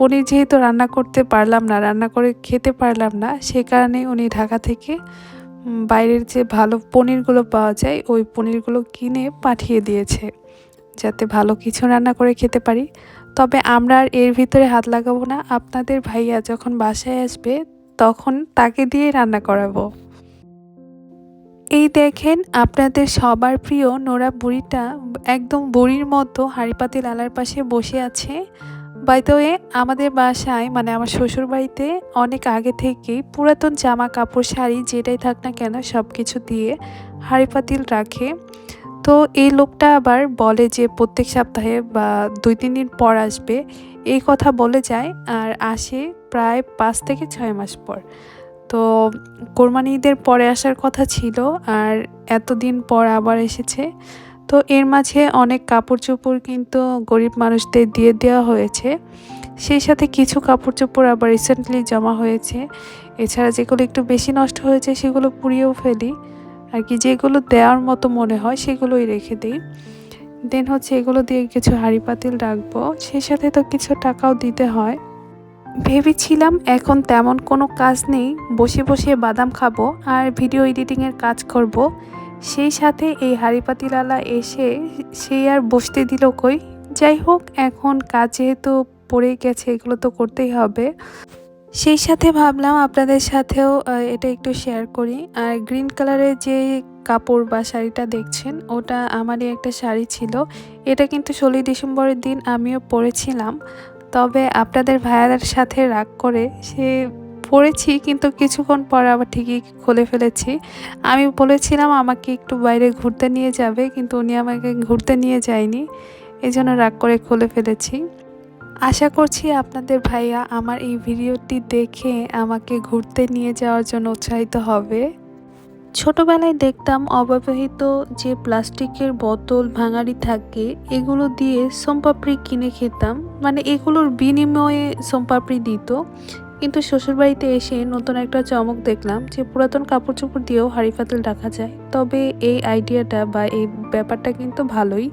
পনির যেহেতু রান্না করতে পারলাম না, রান্না করে খেতে পারলাম না, সে কারণে উনি ঢাকা থেকে বাইরের যে ভালো পনিরগুলো পাওয়া যায়, ওই পনিরগুলো কিনে পাঠিয়ে দিয়েছে, যাতে ভালো কিছু রান্না করে খেতে পারি। তবে আমরা আর এর ভিতরে হাত লাগাবো না, আপনাদের ভাইয়া যখন বাসায় আসবে, তখন তাকে দিয়ে রান্না করাবো। এই দেখেন, আপনাদের সবার প্রিয় নোরা বুড়িটা, একদম বুড়ির মতো হাঁড়িপাতি লালার পাশে বসে আছে। বাইতোয়ে আমাদের বাসায় মানে আমার শ্বশুর বাড়িতে অনেক আগে থেকেই পুরাতন জামা কাপড়, শাড়ি যেটাই থাক না কেন সব কিছু দিয়ে হাঁড়ি পাতিল রাখে। তো এই লোকটা আবার বলে যে প্রত্যেক সপ্তাহে বা দুই, তিন দিন পর আসবে। এই কথা বলে যায় আর আসে প্রায় পাঁচ থেকে ছয় মাস পর। তো কোরবানি ঈদের পরে আসার কথা ছিল আর এতদিন পর আবার এসেছে। তো এর মাঝে অনেক কাপড় চোপড় কিন্তু গরিব মানুষদের দিয়ে দেওয়া হয়েছে। সেই সাথে কিছু কাপড় চোপড় আবার রিসেন্টলি জমা হয়েছে। এছাড়া যেগুলো একটু বেশি নষ্ট হয়েছে সেগুলো পুড়িয়েও ফেলি। আর কি যেগুলো দেওয়ার মতো মনে হয় সেগুলোই রেখে দিই। দেন হচ্ছে এগুলো দিয়ে কিছু হাঁড়ি পাতিল রাখব। সেই সাথে তো কিছু টাকাও দিতে হয়। ভেবেছিলাম এখন তেমন কোনো কাজ নেই। বসে বসে বাদাম খাব আর ভিডিও এডিটিংয়ের কাজ করব। সেই সাথে এই হাড়িপাতিলালা এসে সে আর বসতে দিল কই? যাই হোক, এখন কাজ যেহেতু পড়ে গেছে, এগুলো তো করতেই হবে। সেই সাথে ভাবলাম আপনাদের সাথেও এটা একটু শেয়ার করি। আর গ্রিন কালারের যে কাপড় বা শাড়িটা দেখছেন, ওটা আমারই একটা শাড়ি ছিল। এটা কিন্তু ষোলোই ডিসেম্বরের দিন আমিও পরেছিলাম। তবে আপনাদের ভাইয়াদের সাথে রাগ করে সে পড়েছি কিন্তু কিছুক্ষণ পর আবার ঠিকই খুলে ফেলেছি। আমি বলেছিলাম, আমাকে একটু বাইরে ঘুরতে নিয়ে যাবে। কিন্তু উনি আমাকে ঘুরতে নিয়ে যায়নি। এই জন্য রাগ করে খুলে ফেলেছি। আশা করছি আপনাদের ভাইয়া আমার এই ভিডিওটি দেখে আমাকে ঘুরতে নিয়ে যাওয়ার জন্য উৎসাহিত হবে। ছোটবেলায় দেখতাম অব্যবহৃত যে প্লাস্টিকের বোতল ভাঙাড়ি থাকে, এগুলো দিয়ে সোমপাপড়ি কিনে খেতাম। মানে এগুলোর বিনিময়ে সোমপাপড়ি দিত। কিন্তু শ্বশুরবাড়িতে এসে নতুন একটা চমক দেখলাম যে পুরাতন কাপড় চোপড় দিয়েও হাঁড়ি পাতিল রাখা যায়। তবে এই আইডিয়াটা বা এই ব্যাপারটা কিন্তু ভালোই।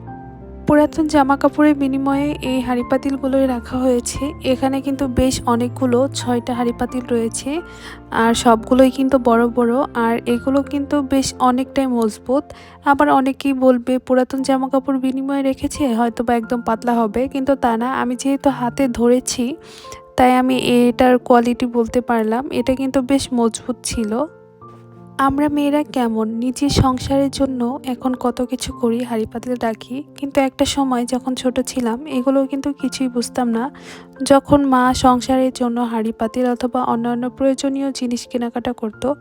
পুরাতন জামা কাপড়ের বিনিময়ে এই হাঁড়ি পাতিলগুলোই রাখা হয়েছে। এখানে কিন্তু বেশ অনেকগুলো, ছয়টা হাঁড়ি পাতিল রয়েছে আর সবগুলোই কিন্তু বড় বড় আর এগুলো কিন্তু বেশ অনেকটাই মজবুত। আবার অনেকেই বলবে পুরাতন জামা কাপড় বিনিময়ে রেখেছে হয়তো বা একদম পাতলা হবে, কিন্তু তা না। আমি যেহেতু হাতে ধরেছি তাই আমি এটার কোয়ালিটি বলতে পারলাম। এটা কিন্তু বেশ মজবুত ছিল। আমরা মেয়েরা কেমন? নিজের সংসারের জন্য এখন কত কিছু করি, হাড়ি পাতিল রাখি কিন্তু একটা সময় যখন ছোট ছিলাম, এগুলো কিন্তু কিছুই বুঝতাম না। যখন মা সংসারের জন্য হাড়ি পাতিল অথবা অন্যান্য প্রয়োজনীয় জিনিস কেনাকাটা করতো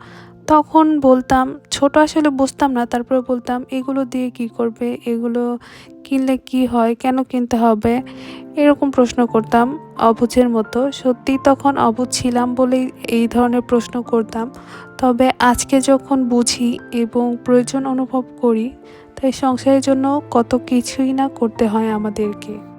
তখন বলতাম, ছোট আসলে বুঝতাম না। তারপরে বলতাম, এগুলো দিয়ে কি করবে? এগুলো কিনলে কি হয়? কেন কিনতে হবে? এরকম প্রশ্ন করতাম অবুঝের মতো। সত্যি তখন অবুঝ ছিলাম বলেই এই ধরনের প্রশ্ন করতাম। তবে আজকে যখন বুঝি এবং প্রয়োজন অনুভব করি, তাই সংসারের জন্য কত কিছুই না করতে হয় আমাদেরকে।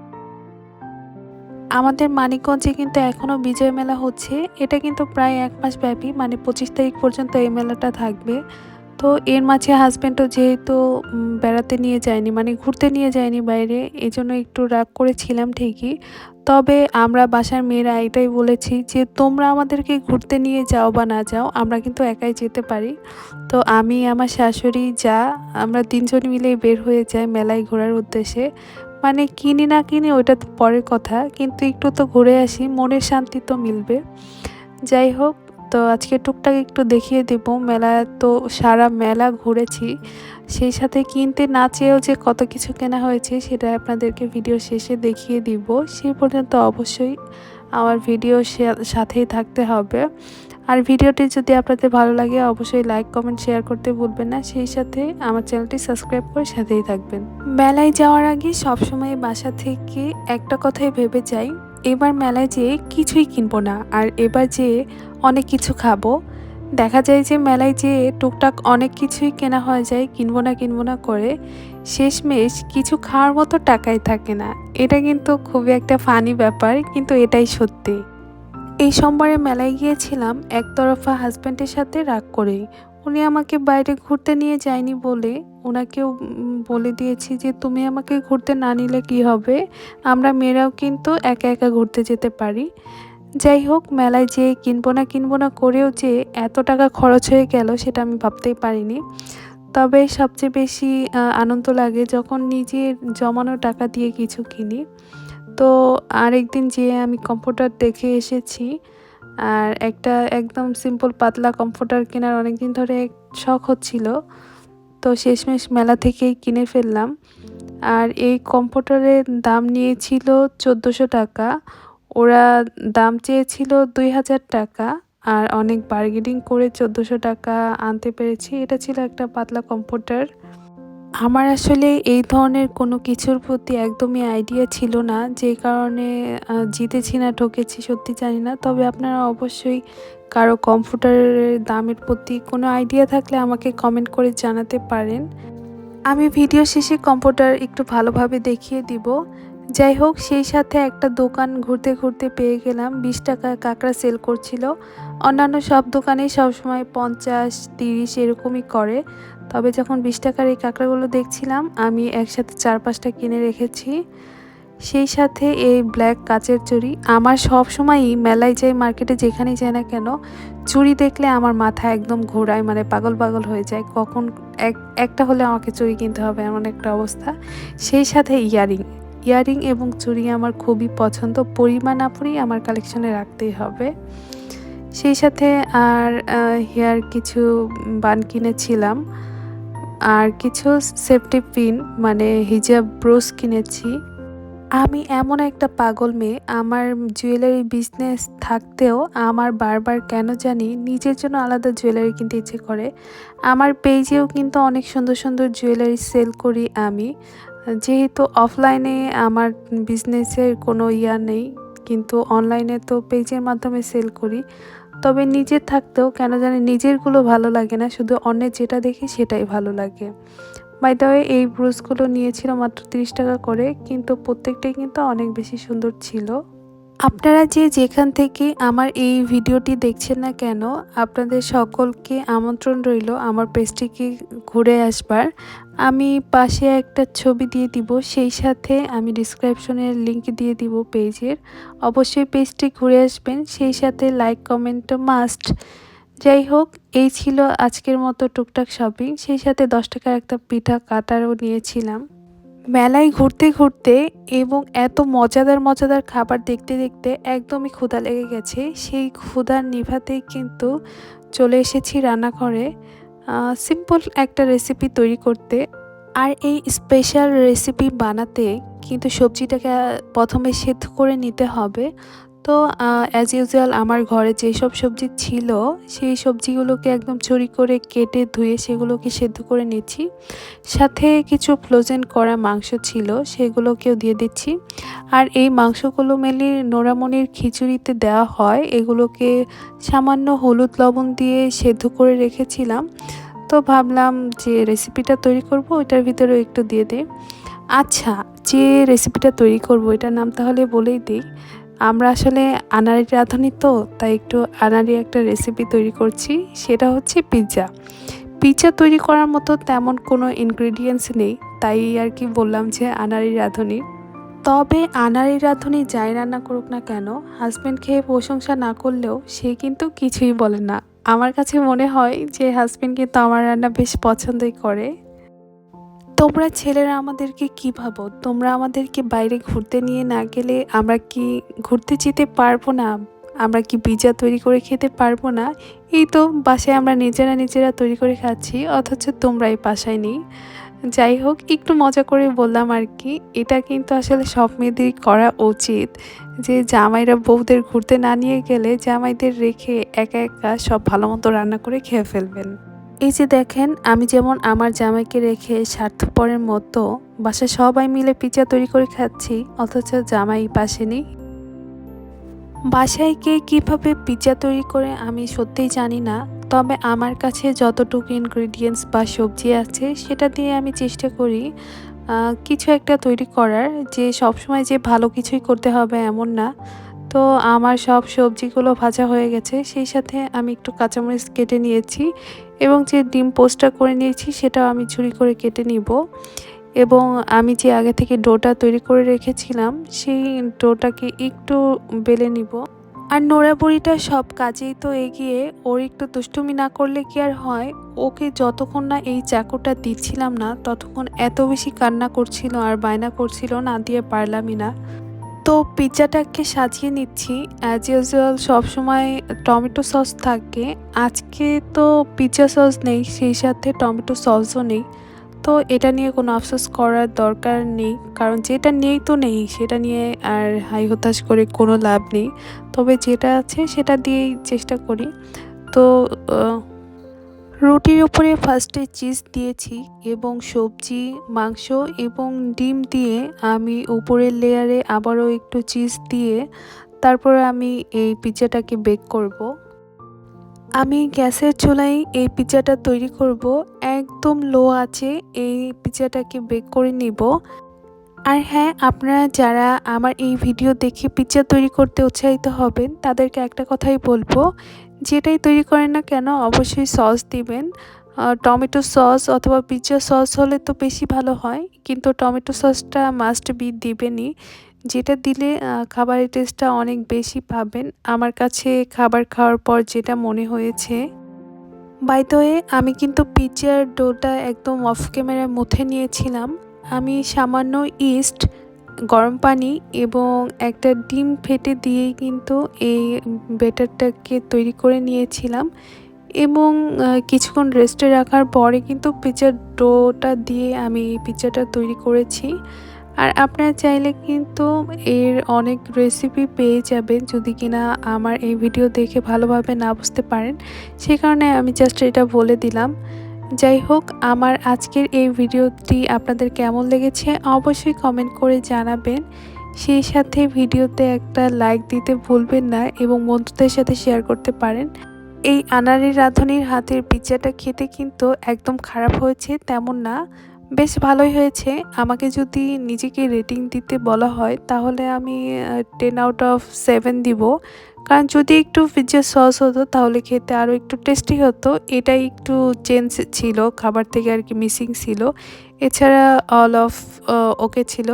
আমাদের মানিকগঞ্জে কিন্তু এখনও বিজয় মেলা হচ্ছে। এটা কিন্তু প্রায় এক মাস ব্যাপী মানে পঁচিশ তারিখ পর্যন্ত এই মেলাটা থাকবে। তো এর মাঝে হাজব্যান্ডও যেহেতু বেড়াতে নিয়ে যায়নি মানে ঘুরতে নিয়ে যায়নি বাইরে এই জন্য একটু রাগ করেছিলাম ঠিকই। তবে আমরা বাসার মেয়েরা এটাই বলেছি যে, তোমরা আমাদেরকে ঘুরতে নিয়ে যাও বা না যাও, আমরা কিন্তু একাই যেতে পারি। তো আমি, আমার শাশুড়ি, যা, আমরা তিনজন মিলেই বের হয়ে যাই মেলায় ঘোরার উদ্দেশ্যে। মানে কিনি না কিনি ওইটা তো পরের কথা, কিন্তু একটু তো ঘুরে আসি, মনের শান্তি তো মিলবে। যাই হোক, তো আজকে টুকটাক একটু দেখিয়ে দেব, মেলা তো সারা মেলা ঘুরেছি। সেই সাথে কিনতে না চেয়েও যে কত কিছু কেনা হয়েছে, সেটা আপনাদেরকে ভিডিও শেষে দেখিয়ে দিব। সেই পর্যন্ত অবশ্যই আমার ভিডিও সাথেই থাকতে হবে। আর ভিডিওটি যদি আপনাদের ভালো লাগে, অবশ্যই লাইক কমেন্ট শেয়ার করতে ভুলবেন না। সেই সাথে আমার চ্যানেলটি সাবস্ক্রাইব করে সাথেই থাকবেন। মেলায় যাওয়ার আগে সবসময় বাসা থেকে একটা কথাই ভেবে যাই, এবার মেলায় যেয়ে কিছুই কিনবো না, আর এবার যেয়ে অনেক কিছু খাব। দেখা যায় যে মেলায় যেয়ে টুকটাক অনেক কিছুই কেনা হয়ে যায়, কিনবো না কিনবো না করে। শেষমেশ কিছু খাওয়ার মতো টাকাই থাকে না। এটা কিন্তু খুবই একটা ফানি ব্যাপার, কিন্তু এটাই সত্যি। এই সোমবারে মেলায় গিয়েছিলাম, একতরফা হাজব্যান্ডের সাথে রাগ করেই। উনি আমাকে বাইরে ঘুরতে নিয়ে যায়নি বলে ওনাকেও বলে দিয়েছি যে, তুমি আমাকে ঘুরতে না নিলে কি হবে? আমরা মেয়েরাও কিন্তু একা একা ঘুরতে যেতে পারি। যাই হোক, মেলায় যে কিনবো না কিনবো না করেও যে এত টাকা খরচ হয়ে গেল সেটা আমি ভাবতেই পারিনি। তবে সবচেয়ে বেশি আনন্দ লাগে যখন নিজের জমানো টাকা দিয়ে কিছু কিনি। তো আরেকদিন যেয়ে আমি কম্পিউটার দেখে এসেছি। আর একটা একদম সিম্পল পাতলা কম্পিউটার কেনার অনেক দিন ধরে শখ হচ্ছিল। তো শেষমেশ মেলা থেকেই কিনে ফেললাম। আর এই কম্পিউটারের দাম নিয়েছিল চোদ্দোশো টাকা। ওরা দাম চেয়েছিল দুই হাজার টাকা। আর অনেক বার্গেনিং করে চোদ্দোশো টাকা আনতে পেরেছি। এটা ছিল একটা পাতলা কম্পিউটার আমার আসলে এই ধরনের কোনো কিছুর প্রতি একদমই আইডিয়া ছিল না। যে কারণে জিতেছি না, ঠকেছি, সত্যি জানি না। তবে আপনারা অবশ্যই কারও কম্পিউটারের দামের প্রতি কোনো আইডিয়া থাকলে আমাকে কমেন্ট করে জানাতে পারেন। আমি ভিডিও শেষে কম্পিউটার একটু ভালোভাবে দেখিয়ে দিব। যাই হোক, সেই সাথে একটা দোকান ঘুরতে ঘুরতে পেয়ে গেলাম। বিশ টাকা কাঁকড়া সেল করছিল। অন্যান্য সব দোকানেই সবসময় পঞ্চাশ, তিরিশ এরকমই করে। তবে যখন বিশ টাকার এই কাঁকড়াগুলো দেখছিলাম, আমি একসাথে চার পাঁচটা কিনে রেখেছি। সেই সাথে এই ব্ল্যাক কাচের চুড়ি আমার সব সময়ই মেলায় যাই, মার্কেটে যেখানেই যাই না কেন চুড়ি দেখলে আমার মাথা একদম ঘোরায় মানে পাগল পাগল হয়ে যায়। কখন এক, একটা হলে আমাকে চুড়ি কিনতে হবে এমন একটা অবস্থা। সেই সাথে ইয়ারিং ইয়ারিং এবং চুড়ি আমার খুবই পছন্দ, পরিমাণ না আমার কালেকশনে রাখতেই হবে। সেই সাথে আর হেয়ার কিছু বান কিনেছিলাম। আর কিছু সেফটি পিন মানে হিজাব ব্রোস কিনেছি। আমি এমন একটা পাগল মেয়ে, আমার জুয়েলারি বিজনেস থাকতেও আমার বারবার কেন জানি নিজের জন্য আলাদা জুয়েলারি কিনতে ইচ্ছে করে। আমার পেজেও কিন্তু অনেক সুন্দর সুন্দর জুয়েলারি সেল করি আমি। যেহেতু অফলাইনে আমার বিজনেসের কোনো ইয়া নেই, কিন্তু অনলাইনে তো পেজের মাধ্যমে সেল করি। তবে নিজের থাকতেও কেন জানি নিজেরগুলো ভালো লাগে না, শুধু অন্যের যেটা দেখি সেটাই ভালো লাগে। বাইদাওয়ে এই ব্রুজগুলো নিয়েছিল মাত্র তিরিশ টাকা করে, কিন্তু প্রত্যেকটাই কিন্তু অনেক বেশি সুন্দর ছিল। আপনারা যে যেখান থেকে আমার এই ভিডিওটি দেখছেন না কেন, আপনাদের সকলকে আমন্ত্রণ রইল আমার পেজটিকে ঘুরে আসবার। আমি পাশে একটা ছবি দিয়ে দিব, সেই সাথে আমি ডিসক্রিপশনের লিংক দিয়ে দিব পেজের। অবশ্যই পেজটি ঘুরে আসবেন, সেই সাথে লাইক কমেন্ট মাস্ট যাই হোক, এই ছিল আজকের মতো টুকটাক শপিং সেই সাথে দশ টাকার একটা পিঠা কাটারও নিয়েছিলাম। মেলায় ঘুরতে ঘুরতে এবং এত মজাদার মজাদার খাবার দেখতে দেখতে একদমই ক্ষুধা লেগে গেছে। সেই ক্ষুধার নিভাতেই কিন্তু চলে এসেছি রান্নাঘরে। সিম্পল একটা রেসিপি তৈরি করতে। আর এই স্পেশাল রেসিপি বানাতে কিন্তু সবজিটাকে প্রথমে সেদ্ধ করে নিতে হবে। তো অ্যাজ ইউজুয়াল আমার ঘরে যেসব সবজি ছিল, সেই সবজিগুলোকে একদম চুরি করে কেটে ধুয়ে সেগুলোকে সেদ্ধ করে নিচ্ছি। সাথে কিছু ফ্লোজেন করা মাংস ছিল, সেগুলোকেও দিয়ে দিচ্ছি। আর এই মাংসগুলো মেনলি নোরামনির খিচুড়িতে দেওয়া হয়, এগুলোকে সামান্য হলুদ লবণ দিয়ে সেদ্ধ করে রেখেছিলাম। তো ভাবলাম যে রেসিপিটা তৈরি করব, ওইটার ভিতরেও একটু দিয়ে দিই। আচ্ছা যে রেসিপিটা তৈরি করব, এটার নাম তাহলে বলেই দিই। আমরা আসলে আনাড়ি রাঁধুনি তো, তাই একটু আনাড়ি একটা রেসিপি তৈরি করছি, সেটা হচ্ছে পিৎজা পিৎজা তৈরি করার মতো তেমন কোনো ইনগ্রিডিয়েন্টস নেই, তাই আর কি বললাম যে আনাড়ি রাঁধুনি। তবে আনাড়ি রাঁধুনি যাই রান্না করুক না কেন হাজব্যান্ড খেয়ে প্রশংসা না করলেও সে কিন্তু কিছুই বলে না। আমার কাছে মনে হয় যে হাজব্যান্ড কিন্তু আমার রান্না বেশ পছন্দই করে। তোমরা ছেলেরা আমাদেরকে কি ভাবো? তোমরা আমাদেরকে বাইরে ঘুরতে নিয়ে না গেলে আমরা কি ঘুরতে যেতে পারব না? আমরা কি পিজা তৈরি করে খেতে পারব না? এই তো বাসায় আমরা নিজেরা নিজেরা তৈরি করে খাচ্ছি, অথচ তোমরাই বাসায় নেই। যাই হোক, একটু মজা করে বললাম আর কি, এটা কিন্তু আসলে সব মেয়েদেরই করা উচিত যে জামাইরা বউদের ঘুরতে না নিয়ে গেলে জামাইদের রেখে একা একা সব ভালো মতো রান্না করে খেয়ে ফেলবেন। এই যে দেখেন, আমি যেমন আমার জামাইকে রেখে স্বার্থপরের মতো বাসায় সবাই মিলে পিজা তৈরি করে খাচ্ছি, অথচ জামাই নেই। বাসায় কে কীভাবে পিৎজা তৈরি করে আমি সত্যিই জানি না, তবে আমার কাছে যতটুকু ইনগ্রিডিয়েন্টস বা সবজি আছে, সেটা দিয়ে আমি চেষ্টা করি কিছু একটা তৈরি করার, যে সবসময় যে ভালো কিছুই করতে হবে এমন না। তো আমার সব সবজিগুলো ভাজা হয়ে গেছে। সেই সাথে আমি একটু কাঁচামরিচ কেটে নিয়েছি এবং যে ডিম পোস্টটা করে নিয়েছি সেটাও আমি ঝুরি করে কেটে নিব। এবং আমি যে আগে থেকে ডোটা তৈরি করে রেখেছিলাম, সেই ডোটাকে একটু বেলে নিব। আর নোরা বুড়িটা সব কাজেই তো এগিয়ে, ওর একটু দুষ্টুমি না করলে কি আর হয়? ওকে যতক্ষণ না এই চাকুটা দিচ্ছিলাম না, ততক্ষণ এত বেশি কান্না করছিল আর বায়না করছিল না দিয়ে পারলামই না। তো পিৎজাটাকে সাজিয়ে নিচ্ছি। অ্যাজ ইউজুয়াল সবসময় টমেটো সস থাকে। আজকে তো পিৎজা সস নেই, সেই সাথে টমেটো সসও নেই। তো এটা নিয়ে কোনো আফসোস করার দরকার নেই, কারণ যেটা নেই তো নেই, সেটা নিয়ে আর হাই হতাশ করে কোনো লাভ নেই। তবে যেটা আছে সেটা দিয়েই চেষ্টা করি। তো রুটির উপরে ফার্স্টে চিজ দিয়েছি এবং সবজি, মাংস এবং ডিম দিয়ে আমি উপরের লেয়ারে আবারও একটু চিজ দিয়ে তারপর আমি এই পিৎজাটাকে বেক করব। আমি গ্যাসের চুলায় এই পিৎজাটা তৈরি করব একদম লো আছে এই পিৎজাটাকে বেক করে নিব আর হ্যাঁ আপনারা যারা আমার এই ভিডিও দেখে পিৎজা তৈরি করতে উৎসাহিত হবেন, তাদেরকে একটা কথাই বলব যেটাই তৈরি করেন না কেন, অবশ্যই সস দিবেন। টমেটো সস অথবা পিৎজা সস হলে তো বেশি ভালো হয়, কিন্তু টমেটো সসটা মাস্ট বি দিবেনই। যেটা দিলে খাবারের টেস্টটা অনেক বেশি পাবেন। আমার কাছে খাবার খাওয়ার পর যেটা মনে হয়েছে। বাই দ্য আমি কিন্তু পিৎজার ডোটা একদম অফ ক্যামেরায় মুথে নিয়েছিলাম। আমি সামান্য ইস্ট গরম পানি এবং একটা ডিম ফেটে দিয়েই কিন্তু এই ব্যাটারটাকে তৈরি করে নিয়েছিলাম এবং কিছুক্ষণ রেস্টে রাখার পরে কিন্তু পিৎজার ডোটা দিয়ে আমি পিৎজাটা তৈরি করেছি। আর আপনারা চাইলে কিন্তু এর অনেক রেসিপি পেয়ে যাবেন যদি কিনা আমার এই ভিডিও দেখে ভালোভাবে না বুঝতে পারেন। সে কারণে আমি জাস্ট এটা বলে দিলাম। যাই হোক, আমার আজকের এই ভিডিওটি আপনাদের কেমন লেগেছে অবশ্যই কমেন্ট করে জানাবেন। সেই সাথে ভিডিওতে একটা লাইক দিতে ভুলবেন না এবং বন্ধুদের সাথে শেয়ার করতে পারেন। এই আনারি রাঁধুনির হাতের পিৎজাটা খেতে কিন্তু একদম খারাপ হয়েছে, তেমন না। বেশ ভালোই হয়েছে। আমাকে যদি নিজেকে রেটিং দিতে বলা হয়, তাহলে আমি টেন আউট অফ সেভেন দিব। কারণ যদি একটু পিৎজা সস হতো, তাহলে খেতে আরও একটু টেস্টি হতো। এটাই একটু চেঞ্জ ছিল, খাবার থেকে আর কি মিসিং ছিল। এছাড়া অল অফ ওকে ছিল।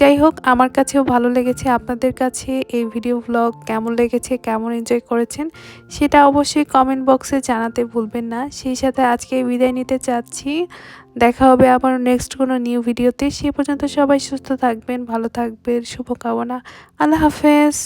যাই হোক, আমার কাছেও ভালো লেগেছে। আপনাদের কাছে এই ভিডিও ব্লগ কেমন লেগেছে, কেমন এনজয় করেছেন, সেটা অবশ্যই কমেন্ট বক্সে জানাতে ভুলবেন না। সেই সাথে আজকে বিদায় নিতে চাচ্ছি। দেখা হবে আবার নেক্সট কোনো নিউ ভিডিওতে সে পর্যন্ত সবাই সুস্থ থাকবেন, ভালো থাকবেন, শুভকামনা। আল্লাহ হাফেজ।